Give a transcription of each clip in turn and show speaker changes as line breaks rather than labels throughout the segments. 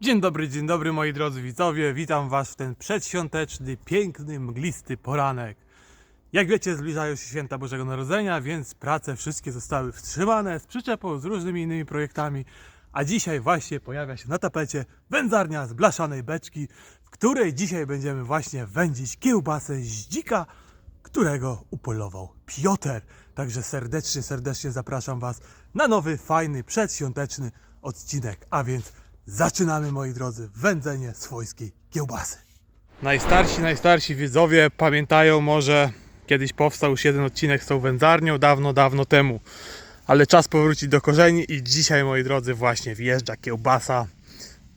Dzień dobry, dzień dobry moi drodzy widzowie. Witam was w ten przedświąteczny, piękny, mglisty poranek. Jak wiecie, zbliżają się święta Bożego Narodzenia, więc prace wszystkie zostały wstrzymane z przyczepą, z różnymi innymi projektami. A dzisiaj właśnie pojawia się na tapecie wędzarnia z blaszanej beczki, w której dzisiaj będziemy właśnie wędzić kiełbasę z dzika, którego upolował Piotr. Także serdecznie, serdecznie zapraszam Was na nowy, fajny, przedświąteczny odcinek. A więc zaczynamy, moi drodzy, wędzenie swojskiej kiełbasy. Najstarsi, najstarsi widzowie pamiętają może kiedyś powstał już jeden odcinek z tą wędzarnią, dawno, dawno temu. Ale czas powrócić do korzeni i dzisiaj, moi drodzy, właśnie wjeżdża kiełbasa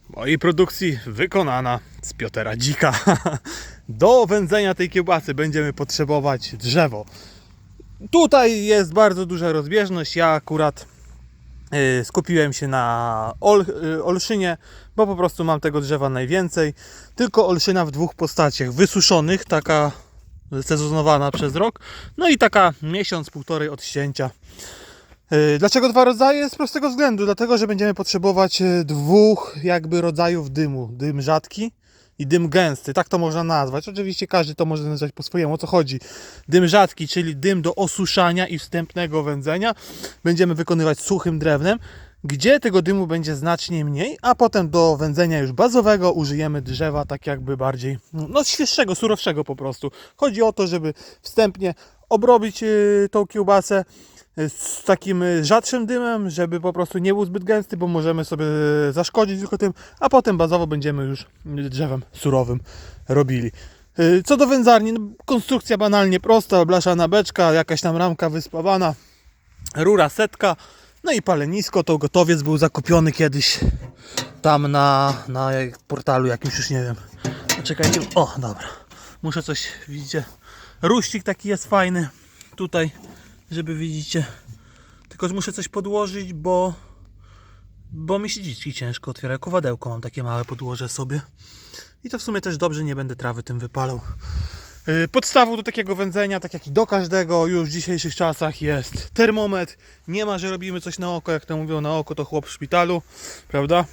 mojej produkcji wykonana z Piotera Dzika. Do wędzenia tej kiełbasy będziemy potrzebować drzewo. Tutaj jest bardzo duża rozbieżność. Ja akurat skupiłem się na ol, y, olszynie, bo po prostu mam tego drzewa najwięcej. Tylko olszyna w dwóch postaciach. Wysuszonych, taka sezonowana przez rok, no i taka miesiąc, półtorej od ścięcia. Y, Dlaczego dwa rodzaje? Z prostego względu, dlatego że będziemy potrzebować y, dwóch jakby rodzajów dymu. Dym rzadki i dym gęsty, tak to można nazwać. Oczywiście każdy to może nazwać po swojemu. O co chodzi? Dym rzadki, czyli dym do osuszania i wstępnego wędzenia, będziemy wykonywać suchym drewnem, gdzie tego dymu będzie znacznie mniej, a potem do wędzenia już bazowego użyjemy drzewa tak jakby bardziej, no świeższego, surowszego po prostu. Chodzi o to, żeby wstępnie obrobić yy, tą kiełbasę, z takim y, rzadszym dymem, żeby po prostu nie był zbyt gęsty, bo możemy sobie zaszkodzić tylko tym, a potem bazowo będziemy już drzewem surowym robili. Y, Co do wędzarni, no, konstrukcja banalnie prosta, blaszana beczka, jakaś tam ramka wyspawana, rura setka, no i palenisko, to gotowiec był zakupiony kiedyś tam na, na portalu jakimś, już nie wiem. Czekajcie, o dobra, muszę coś, widzicie, ruścik taki jest fajny, tutaj żeby widzicie. Tylko muszę coś podłożyć, bo bo mi się dziczki ciężko otwiera. Kowadełko mam takie małe, podłożę sobie. I to w sumie też dobrze, nie będę trawy tym wypalał. Yy, Podstawą do takiego wędzenia, tak jak i do każdego już w dzisiejszych czasach jest termometr. Nie ma, że robimy coś na oko, jak to mówią na oko, to chłop w szpitalu, prawda?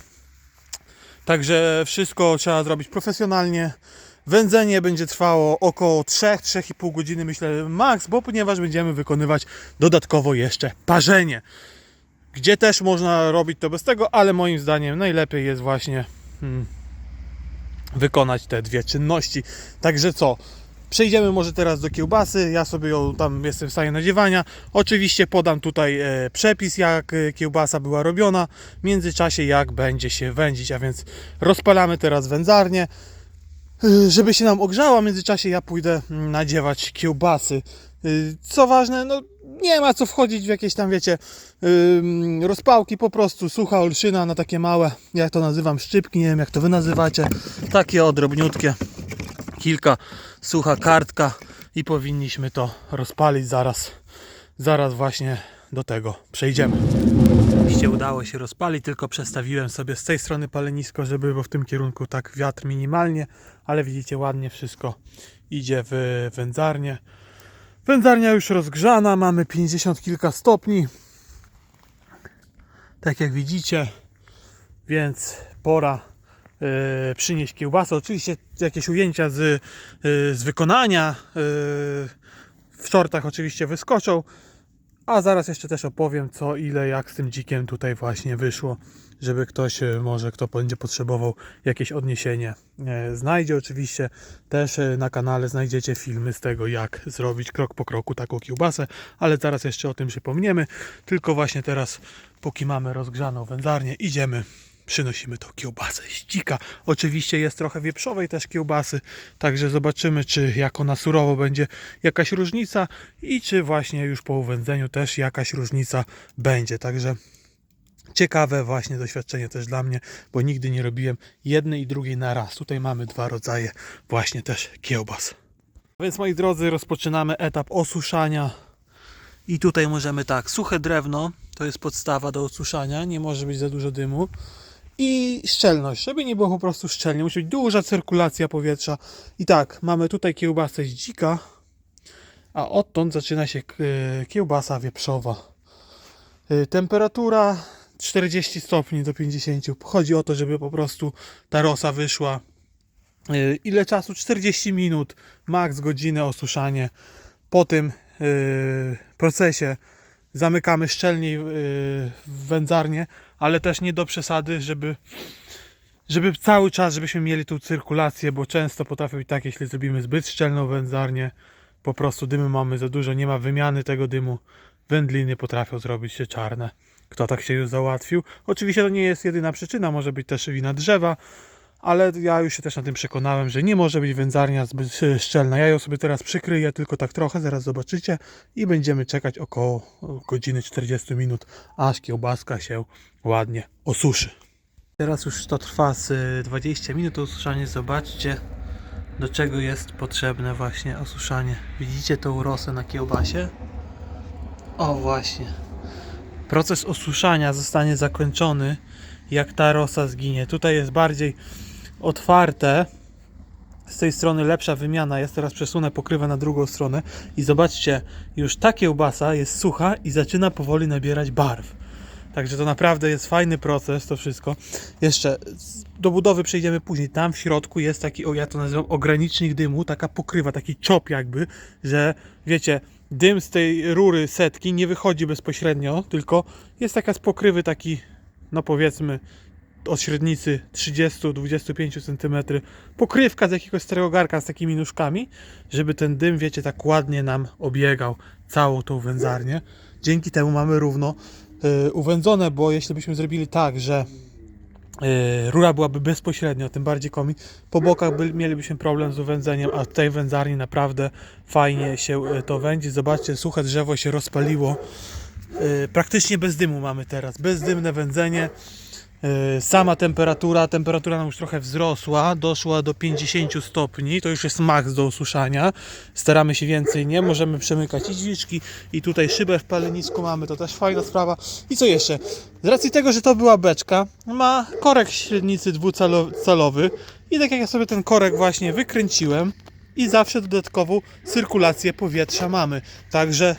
Także wszystko trzeba zrobić profesjonalnie. Wędzenie będzie trwało około 3-3,5 godziny, myślę, max, bo ponieważ będziemy wykonywać dodatkowo jeszcze parzenie. Gdzie też można robić to bez tego, ale moim zdaniem najlepiej jest właśnie hmm, wykonać te dwie czynności. Także co? Przejdziemy może teraz do kiełbasy. Ja sobie ją tam jestem w stanie nadziewania. Oczywiście podam tutaj e, przepis, jak e, kiełbasa była robiona. W międzyczasie, jak będzie się wędzić. A więc rozpalamy teraz wędzarnię. Y, żeby się nam ogrzała. W międzyczasie ja pójdę mm, nadziewać kiełbasy. Y, Co ważne, no nie ma co wchodzić w jakieś tam, wiecie, rozpałki, po prostu sucha olszyna na takie małe, jak to nazywam, szczypki, nie wiem jak to wy nazywacie, takie odrobniutkie, kilka, sucha kartka i powinniśmy to rozpalić zaraz, zaraz właśnie do tego przejdziemy. Oczywiście udało się rozpalić, tylko przestawiłem sobie z tej strony palenisko, żeby było w tym kierunku tak wiatr minimalnie, ale widzicie ładnie wszystko idzie w wędzarnię. Wędzarnia już rozgrzana, mamy 50 kilka stopni. Tak jak widzicie, więc pora e, przynieść kiełbasę. Oczywiście jakieś ujęcia z, e, z wykonania e, w shortach oczywiście wyskoczą. A zaraz jeszcze też opowiem co, ile, jak z tym dzikiem tutaj właśnie wyszło, żeby ktoś, e, może kto będzie potrzebował jakieś odniesienie, e, znajdzie. Oczywiście też e, na kanale znajdziecie filmy z tego, jak zrobić krok po kroku taką kiełbasę, ale zaraz jeszcze o tym przypomniemy. Tylko właśnie teraz, póki mamy rozgrzaną wędzarnię, idziemy przynosimy tą kiełbasę z dzika. Oczywiście jest trochę wieprzowej też kiełbasy, także zobaczymy, czy jako na surowo będzie jakaś różnica i czy właśnie już po uwędzeniu też jakaś różnica będzie. Także ciekawe właśnie doświadczenie też dla mnie, bo nigdy nie robiłem jednej i drugiej na raz. Tutaj mamy dwa rodzaje właśnie też kiełbas. Więc moi drodzy, rozpoczynamy etap osuszania. I tutaj możemy tak, suche drewno, to jest podstawa do osuszania, nie może być za dużo dymu i szczelność, żeby nie było po prostu szczelnie. Musi być duża cyrkulacja powietrza. I tak, mamy tutaj kiełbasę z dzika, a odtąd zaczyna się e, kiełbasa wieprzowa. E, Temperatura 40 stopni do 50. Chodzi o to, żeby po prostu ta rosa wyszła. Yy, Ile czasu? 40 minut, maks godzinę osuszanie. Po tym procesie zamykamy szczelniej wędzarnię, ale też nie do przesady, żeby żeby cały czas, żebyśmy mieli tu cyrkulację, bo często potrafi być tak, jeśli zrobimy zbyt szczelną wędzarnię, po prostu dymu mamy za dużo, nie ma wymiany tego dymu, wędliny potrafią zrobić się czarne. Kto tak się już załatwił? Oczywiście to nie jest jedyna przyczyna, może być też wina drzewa, ale ja już się też na tym przekonałem, że nie może być wędzarnia zbyt e, szczelna. Ja ją sobie teraz przykryję tylko tak trochę, zaraz zobaczycie i będziemy czekać około godziny 40 minut, aż kiełbaska się ładnie osuszy. Teraz już to trwa z y, 20 minut osuszanie. Zobaczcie do czego jest potrzebne właśnie osuszanie. Widzicie tą rosę na kiełbasie? O właśnie. Proces osuszania zostanie zakończony jak ta rosa zginie. Tutaj jest bardziej otwarte. Z tej strony lepsza wymiana jest. Teraz przesunę pokrywę na drugą stronę i zobaczcie, już ta kiełbasa jest sucha i zaczyna powoli nabierać barw. Także to naprawdę jest fajny proces, to wszystko. Jeszcze do budowy przejdziemy później. Tam w środku jest taki, o ja to nazywam ogranicznik dymu, taka pokrywa, taki czop jakby, że wiecie, dym z tej rury setki nie wychodzi bezpośrednio, tylko jest taka z pokrywy taki, no powiedzmy, od średnicy 30-25 cm, pokrywka z jakiegoś stereogarka z takimi nóżkami, żeby ten dym, wiecie, tak ładnie nam obiegał całą tą wędzarnię. Dzięki temu mamy równo y, uwędzone, bo jeśli byśmy zrobili tak, że y, rura byłaby bezpośrednio, tym bardziej komi, po bokach by, mielibyśmy problem z uwędzeniem, a w tej wędzarni naprawdę fajnie się y, to wędzi. Zobaczcie, suche drzewo się rozpaliło. Y, praktycznie bez dymu mamy teraz, bezdymne wędzenie. Y, Sama temperatura, temperatura nam już trochę wzrosła, doszła do 50 stopni, to już jest maks do osuszania. Staramy się więcej nie, możemy przemykać i drzwiczki i tutaj szybę w palenisku mamy, to też fajna sprawa. I co jeszcze? Z racji tego, że to była beczka, ma korek średnicy dwucalowy i tak jak ja sobie ten korek właśnie wykręciłem i zawsze dodatkową cyrkulację powietrza mamy. Także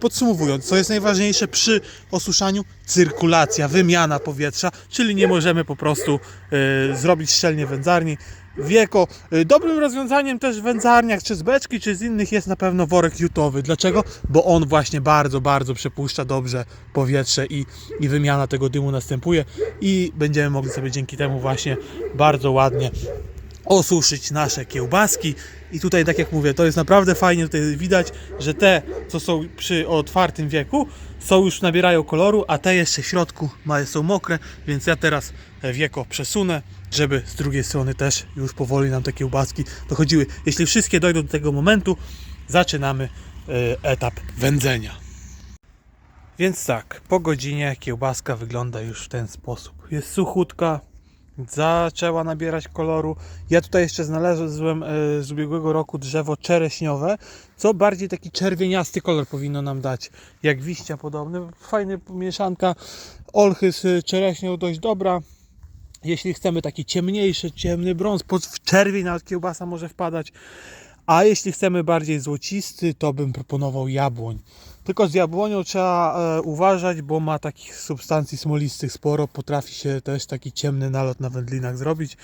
Podsumowując, co jest najważniejsze przy osuszaniu? Cyrkulacja, wymiana powietrza, czyli nie możemy po prostu yy, zrobić szczelnie wędzarni. Wieko, yy, dobrym rozwiązaniem też w wędzarniach, czy z beczki, czy z innych jest na pewno worek jutowy. Dlaczego? Bo on właśnie bardzo, bardzo przepuszcza dobrze powietrze i, i wymiana tego dymu następuje i będziemy mogli sobie dzięki temu właśnie bardzo ładnie osuszyć nasze kiełbaski. I tutaj, tak jak mówię, to jest naprawdę fajnie tutaj widać, że te, co są przy otwartym wieku, są już nabierają koloru, a te jeszcze w środku są mokre, więc ja teraz wieko przesunę, żeby z drugiej strony też już powoli nam te kiełbaski dochodziły. Jeśli wszystkie dojdą do tego momentu, zaczynamy e, etap wędzenia. Więc tak, po godzinie kiełbaska wygląda już w ten sposób. Jest suchutka, zaczęła nabierać koloru. Ja tutaj jeszcze znalazłem e, z ubiegłego roku drzewo czereśniowe, co bardziej taki czerwieniasty kolor powinno nam dać, jak wiścia podobny. Fajna mieszanka olchy z czereśnią, dość dobra. Jeśli chcemy taki ciemniejszy, ciemny brąz, w czerwień nawet kiełbasa może wpadać. A jeśli chcemy bardziej złocisty, to bym proponował jabłoń. Tylko z jabłonią trzeba e, uważać, bo ma takich substancji smolistych sporo. Potrafi się też taki ciemny nalot na wędlinach zrobić.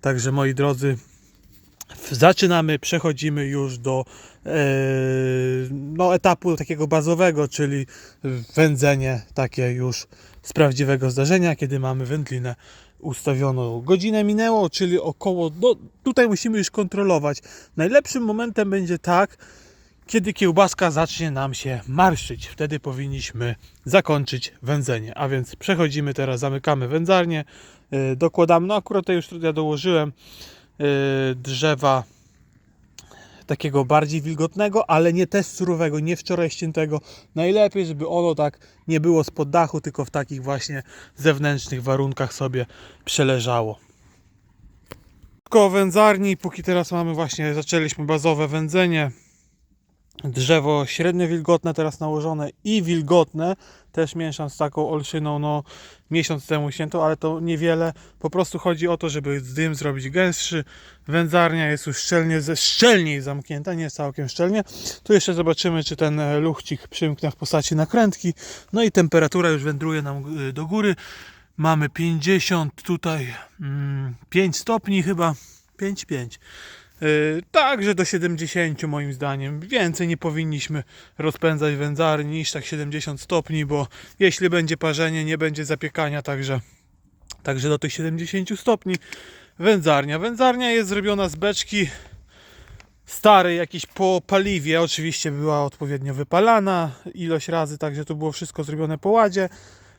Także moi drodzy, zaczynamy, przechodzimy już do e, no, etapu takiego bazowego, czyli wędzenie takie już z prawdziwego zdarzenia, kiedy mamy wędlinę ustawioną. Godzinę minęło, czyli około, no tutaj musimy już kontrolować. Najlepszym momentem będzie tak, kiedy kiełbaska zacznie nam się marszczyć. Wtedy powinniśmy zakończyć wędzenie. A więc przechodzimy teraz, zamykamy wędzarnię, yy, dokładamy, no akurat tutaj już ja dołożyłem yy, drzewa takiego bardziej wilgotnego, ale nie też surowego, nie wczoraj ściętego. Najlepiej, żeby ono tak nie było spod dachu, tylko w takich właśnie zewnętrznych warunkach sobie przeleżało. Koło wędzarni, póki teraz mamy właśnie, zaczęliśmy bazowe wędzenie. Drzewo średnio wilgotne teraz nałożone i wilgotne też mieszam z taką olszyną no miesiąc temu święto, ale to niewiele. Po prostu chodzi o to, żeby dym zrobić gęstszy. Wędzarnia jest już szczelnie, ze szczelniej zamknięta, nie całkiem szczelnie. Tu jeszcze zobaczymy czy ten e, luchcik przymknę w postaci nakrętki. No i temperatura już wędruje nam do góry. Mamy 50 tutaj mm, 5 stopni chyba. 5-5 Yy, Także do 70 moim zdaniem. Więcej nie powinniśmy rozpędzać wędzarni niż tak 70 stopni, bo jeśli będzie parzenie, nie będzie zapiekania, także, także do tych 70 stopni wędzarnia. Wędzarnia jest zrobiona z beczki starej, jakiejś po paliwie. Oczywiście była odpowiednio wypalana ilość razy, także to było wszystko zrobione po ładzie.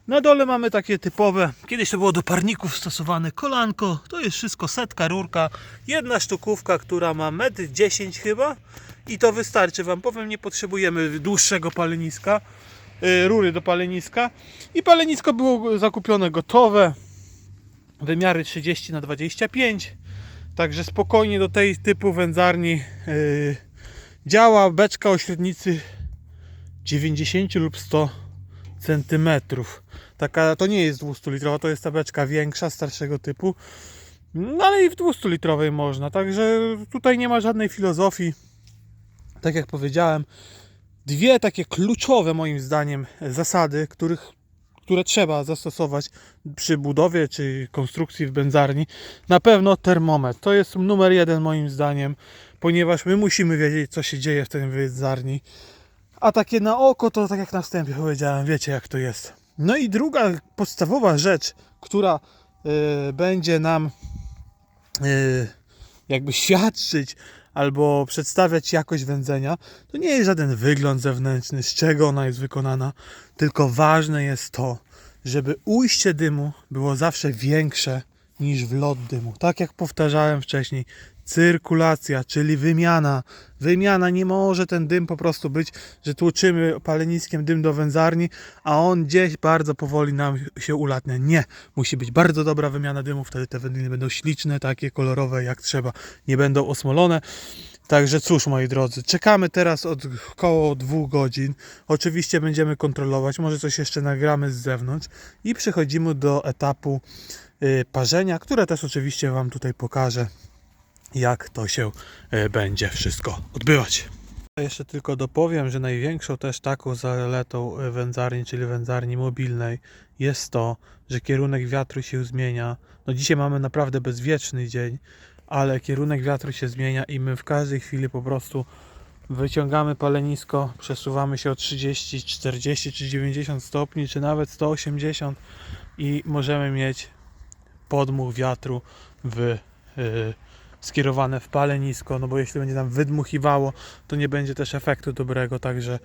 Na dole mamy takie typowe, kiedyś to było do parników stosowane kolanko, to jest wszystko setka, rurka, jedna sztukówka, która ma 1,10 m chyba i to wystarczy Wam powiem, nie potrzebujemy dłuższego paleniska, yy, rury do paleniska. I palenisko było zakupione gotowe, wymiary 30 na 25 także spokojnie do tej typu wędzarni yy, działa beczka o średnicy 90 lub 100 centymetrów. Taka to nie jest 200 litrowa, to jest ta beczka większa, starszego typu. No ale i w 200 litrowej można, także tutaj nie ma żadnej filozofii. Tak jak powiedziałem, dwie takie kluczowe moim zdaniem zasady, których, które trzeba zastosować przy budowie czy konstrukcji w wędzarni. Na pewno termometr. To jest numer jeden moim zdaniem, ponieważ my musimy wiedzieć, co się dzieje w tej wędzarni. A takie na oko to tak jak na wstępie powiedziałem, wiecie jak to jest. No i druga podstawowa rzecz, która y, będzie nam y, jakby świadczyć albo przedstawiać jakość wędzenia, to nie jest żaden wygląd zewnętrzny, z czego ona jest wykonana, tylko ważne jest to, żeby ujście dymu było zawsze większe niż wlot dymu. Tak jak powtarzałem wcześniej, cyrkulacja, czyli wymiana. Wymiana nie może ten dym po prostu być, że tłuczymy paleniskiem dym do wędzarni, a on gdzieś bardzo powoli nam się ulatnia. Nie, musi być bardzo dobra wymiana dymu, wtedy te wędliny będą śliczne, takie kolorowe jak trzeba, nie będą osmolone. Także cóż, moi drodzy, czekamy teraz od około dwóch godzin. Oczywiście będziemy kontrolować, może coś jeszcze nagramy z zewnątrz i przechodzimy do etapu y, parzenia, które też oczywiście Wam tutaj pokażę jak to się e, będzie wszystko odbywać. Jeszcze tylko dopowiem, że największą też taką zaletą e, wędzarni, czyli wędzarni mobilnej jest to, że kierunek wiatru się zmienia. No dzisiaj mamy naprawdę bezwieczny dzień, ale kierunek wiatru się zmienia i my w każdej chwili po prostu wyciągamy palenisko, przesuwamy się o 30, 40 czy 90 stopni, czy nawet 180 i możemy mieć podmuch wiatru w yy, skierowane w palenisko, no bo jeśli będzie nam wydmuchiwało, to nie będzie też efektu dobrego, także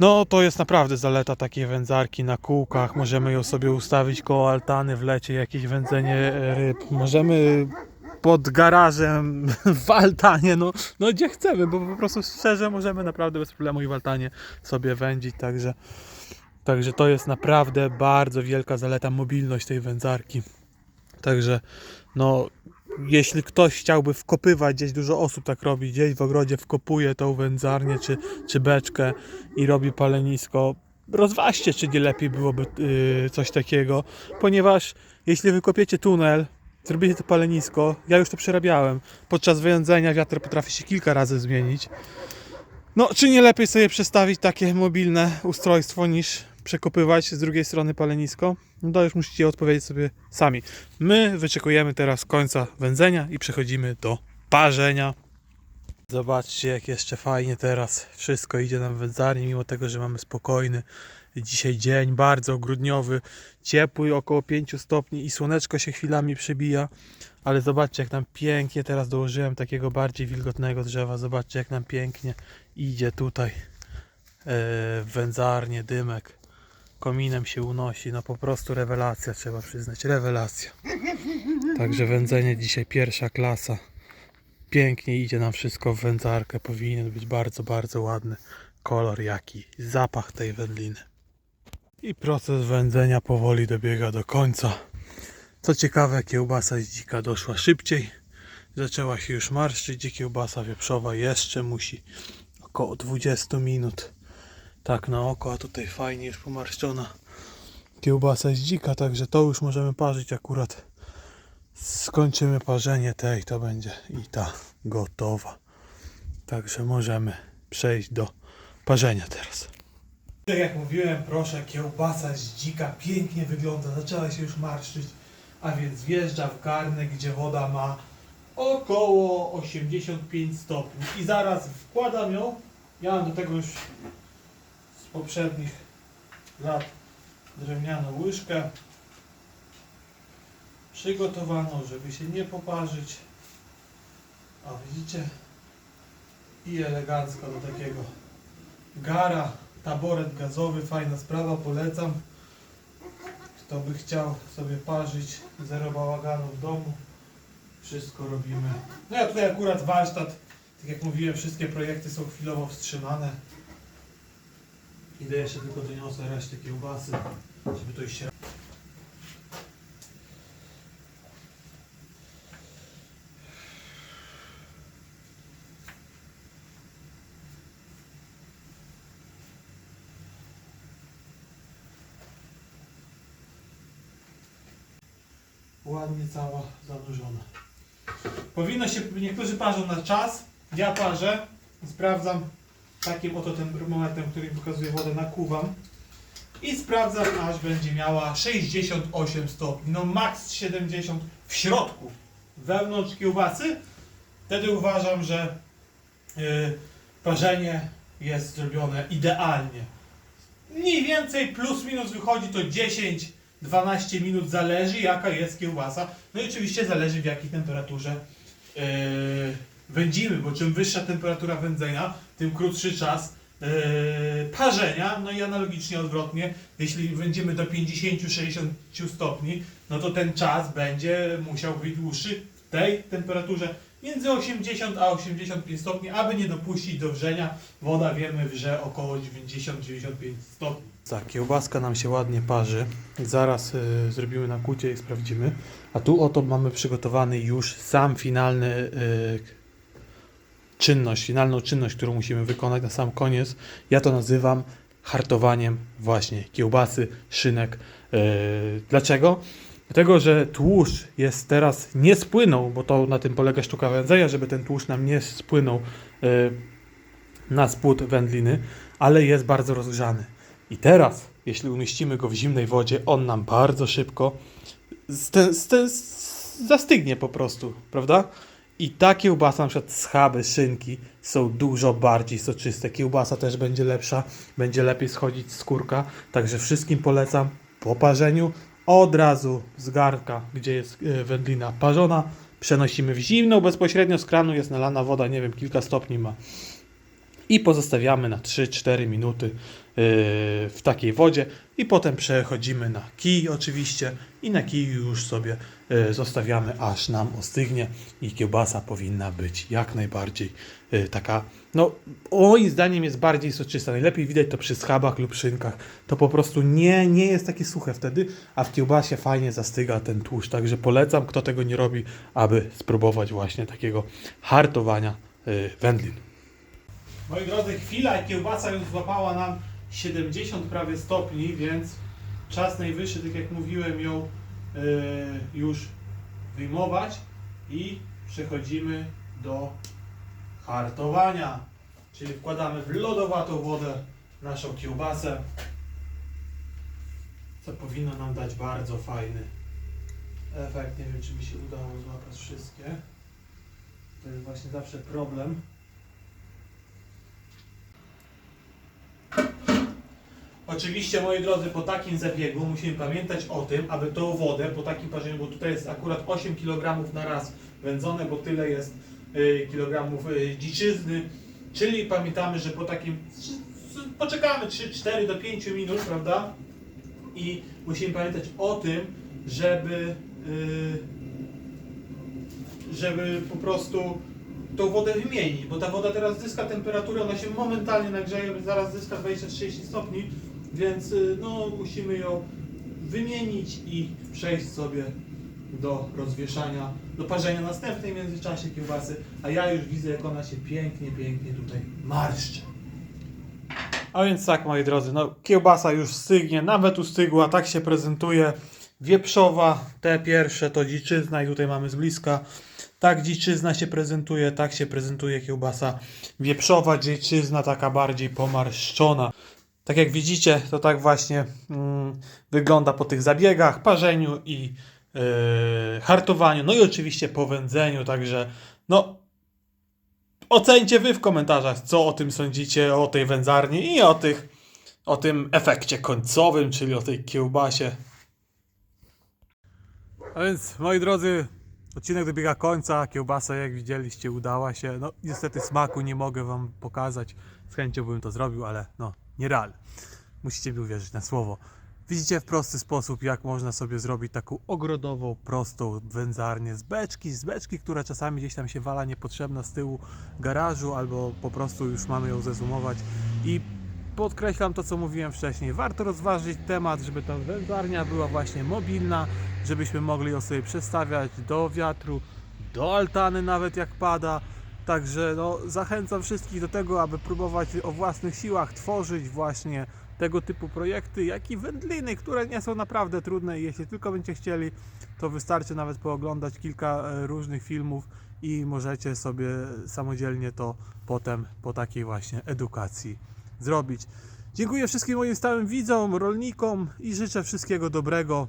no to jest naprawdę zaleta takiej wędzarki na kółkach, możemy ją sobie ustawić koło altany w lecie, jakieś wędzenie ryb, możemy pod garażem, w altanie, no, no gdzie chcemy, bo po prostu szczerze możemy naprawdę bez problemu i w altanie sobie wędzić, także Także to jest naprawdę bardzo wielka zaleta mobilność tej wędzarki. Także no jeśli ktoś chciałby wkopywać, gdzieś dużo osób tak robi, gdzieś w ogrodzie wkopuje tą wędzarnię czy, czy beczkę i robi palenisko, rozważcie, czy nie lepiej byłoby yy, coś takiego, ponieważ jeśli wykopiecie tunel, zrobicie to palenisko, ja już to przerabiałem, podczas wędzenia wiatr potrafi się kilka razy zmienić. No, czy nie lepiej sobie przestawić takie mobilne ustrojstwo niż przekopywać z drugiej strony palenisko? No to już musicie odpowiedzieć sobie sami. My wyczekujemy teraz końca wędzenia i przechodzimy do parzenia. Zobaczcie jak jeszcze fajnie teraz wszystko idzie nam wędzarni, mimo tego, że mamy spokojny dzisiaj dzień, bardzo grudniowy, ciepły, około 5 stopni i słoneczko się chwilami przebija. Ale zobaczcie jak nam pięknie teraz dołożyłem takiego bardziej wilgotnego drzewa. Zobaczcie jak nam pięknie idzie tutaj e, wędzarnie, dymek kominem się unosi. No po prostu rewelacja, trzeba przyznać. Rewelacja. Także wędzenie dzisiaj pierwsza klasa. Pięknie idzie nam wszystko w wędzarkę. Powinien być bardzo, bardzo ładny kolor, jaki zapach tej wędliny. I proces wędzenia powoli dobiega do końca. Co ciekawe, kiełbasa z dzika doszła szybciej. Zaczęła się już marszczyć, kiełbasa wieprzowa jeszcze musi około 20 minut. Tak na oko, a tutaj fajnie już pomarszczona kiełbasa z dzika, także to już możemy parzyć akurat. Skończymy parzenie tej, to będzie i ta gotowa. Także możemy przejść do parzenia teraz. Tak jak mówiłem, proszę, kiełbasa z dzika pięknie wygląda, zaczęła się już marszczyć, a więc wjeżdża w garnek, gdzie woda ma około 85 stopni i zaraz wkładam ją, ja mam do tego już poprzednich lat drewnianą łyżkę przygotowaną, żeby się nie poparzyć. A widzicie? I elegancko do takiego gara, taboret gazowy, fajna sprawa, polecam. Kto by chciał sobie parzyć, zero bałaganu w domu, wszystko robimy. No ja tutaj akurat warsztat, tak jak mówiłem, wszystkie projekty są chwilowo wstrzymane. Idę jeszcze tylko doniosę resztę kiełbasy, żeby to iść ładnie cała zanurzona. Powinno się, niektórzy parzą na czas, ja parzę, sprawdzam takim oto termometrem, który pokazuje wodę, nakłuwam i sprawdzam, aż będzie miała 68 stopni, no max 70 w środku, wewnątrz kiełbasy. Wtedy uważam, że yy, parzenie jest zrobione idealnie. Mniej więcej plus minus wychodzi to 10-12 minut, zależy jaka jest kiełbasa. No i oczywiście zależy w jakiej temperaturze yy, wędzimy, bo czym wyższa temperatura wędzenia, tym krótszy czas yy, parzenia. No i analogicznie odwrotnie, jeśli wędzimy do 50-60 stopni, no to ten czas będzie musiał być dłuższy w tej temperaturze między 80 a 85 stopni, aby nie dopuścić do wrzenia. Woda wiemy wrze około 90-95 stopni. Tak, kiełbaska nam się ładnie parzy. Zaraz y, zrobimy nakłucie i sprawdzimy. A tu oto mamy przygotowany już sam finalny y, czynność, finalną czynność, którą musimy wykonać na sam koniec. Ja to nazywam hartowaniem właśnie kiełbasy, szynek. Yy, dlaczego? Dlatego, że tłuszcz jest teraz nie spłynął, bo to na tym polega sztuka wędzenia, żeby ten tłuszcz nam nie spłynął yy, na spód wędliny, ale jest bardzo rozgrzany. I teraz, jeśli umieścimy go w zimnej wodzie, on nam bardzo szybko zastygnie po prostu, prawda? I ta kiełbasa, na przykład schaby, szynki są dużo bardziej soczyste. Kiełbasa też będzie lepsza, będzie lepiej schodzić skórka. Także wszystkim polecam po parzeniu od razu z garnka, gdzie jest e, wędlina parzona, przenosimy w zimną, bezpośrednio z kranu jest nalana woda, nie wiem, kilka stopni ma. I pozostawiamy na 3-4 minuty yy, w takiej wodzie i potem przechodzimy na kij oczywiście i na kiju już sobie yy, zostawiamy aż nam ostygnie i kiełbasa powinna być jak najbardziej yy, taka, no moim zdaniem jest bardziej soczysta. Najlepiej widać to przy schabach lub szynkach. To po prostu nie, nie jest takie suche wtedy, a w kiełbasie fajnie zastyga ten tłuszcz. Także polecam, kto tego nie robi, aby spróbować właśnie takiego hartowania wędlin. Moi drodzy, chwila kiełbasa już złapała nam 70 prawie stopni, więc czas najwyższy, tak jak mówiłem, ją yy, już wyjmować i przechodzimy do hartowania. Czyli wkładamy w lodowatą wodę naszą kiełbasę, co powinno nam dać bardzo fajny efekt. Nie wiem, czy mi się udało złapać wszystkie. To jest właśnie zawsze problem. Oczywiście, moi drodzy, po takim zabiegu musimy pamiętać o tym, aby tą wodę po takim parzeniu, bo tutaj jest akurat 8 kg na raz wędzone, bo tyle jest y, kilogramów y, dziczyzny, czyli pamiętamy, że po takim, poczekamy 3-4 do 5 minut, prawda? I musimy pamiętać o tym, żeby, y, żeby po prostu tą wodę wymienić, bo ta woda teraz zyska temperaturę, ona się momentalnie nagrzeje, zaraz zyska 20-30 stopni, więc y, no, musimy ją wymienić i przejść sobie do rozwieszania, do parzenia następnej w międzyczasie kiełbasy, a ja już widzę, jak ona się pięknie, pięknie tutaj marszczy. A więc tak, moi drodzy, no kiełbasa już stygnie, nawet ustygła, tak się prezentuje. Wieprzowa, te pierwsze to dziczyzna i tutaj mamy z bliska. Tak dziczyzna się prezentuje, tak się prezentuje kiełbasa wieprzowa, dziczyzna taka bardziej pomarszczona. Tak jak widzicie, to tak właśnie mm, wygląda po tych zabiegach, parzeniu i yy, hartowaniu, no i oczywiście po wędzeniu, także no ocencie wy w komentarzach, co o tym sądzicie, o tej wędzarni i o tych, o tym efekcie końcowym, czyli o tej kiełbasie. A więc, moi drodzy, odcinek dobiega końca. Kiełbasa, jak widzieliście, udała się. No, niestety smaku nie mogę wam pokazać. Z chęcią bym to zrobił, ale no, nierealne. Musicie mi uwierzyć na słowo. Widzicie w prosty sposób, jak można sobie zrobić taką ogrodową, prostą wędzarnię z beczki, z beczki, która czasami gdzieś tam się wala niepotrzebna z tyłu garażu, albo po prostu już mamy ją zezumować. I podkreślam to, co mówiłem wcześniej. Warto rozważyć temat, żeby ta wędzarnia była właśnie mobilna, żebyśmy mogli ją sobie przestawiać do wiatru, do altany nawet jak pada. Także no, zachęcam wszystkich do tego, aby próbować o własnych siłach tworzyć właśnie tego typu projekty, jak i wędliny, które nie są naprawdę trudne jeśli tylko będziecie chcieli, to wystarczy nawet pooglądać kilka e, różnych filmów i możecie sobie samodzielnie to potem po takiej właśnie edukacji zrobić. Dziękuję wszystkim moim stałym widzom, rolnikom i życzę wszystkiego dobrego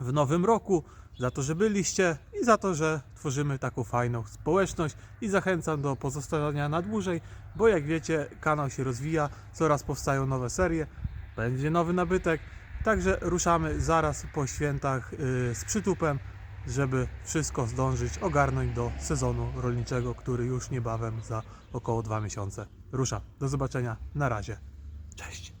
w nowym roku, za to, że byliście i za to, że tworzymy taką fajną społeczność i zachęcam do pozostawania na dłużej, bo jak wiecie, kanał się rozwija, coraz powstają nowe serie, będzie nowy nabytek, także ruszamy zaraz po świętach yy, z przytupem, żeby wszystko zdążyć ogarnąć do sezonu rolniczego, który już niebawem za około dwa miesiące rusza. Do zobaczenia, na razie, cześć!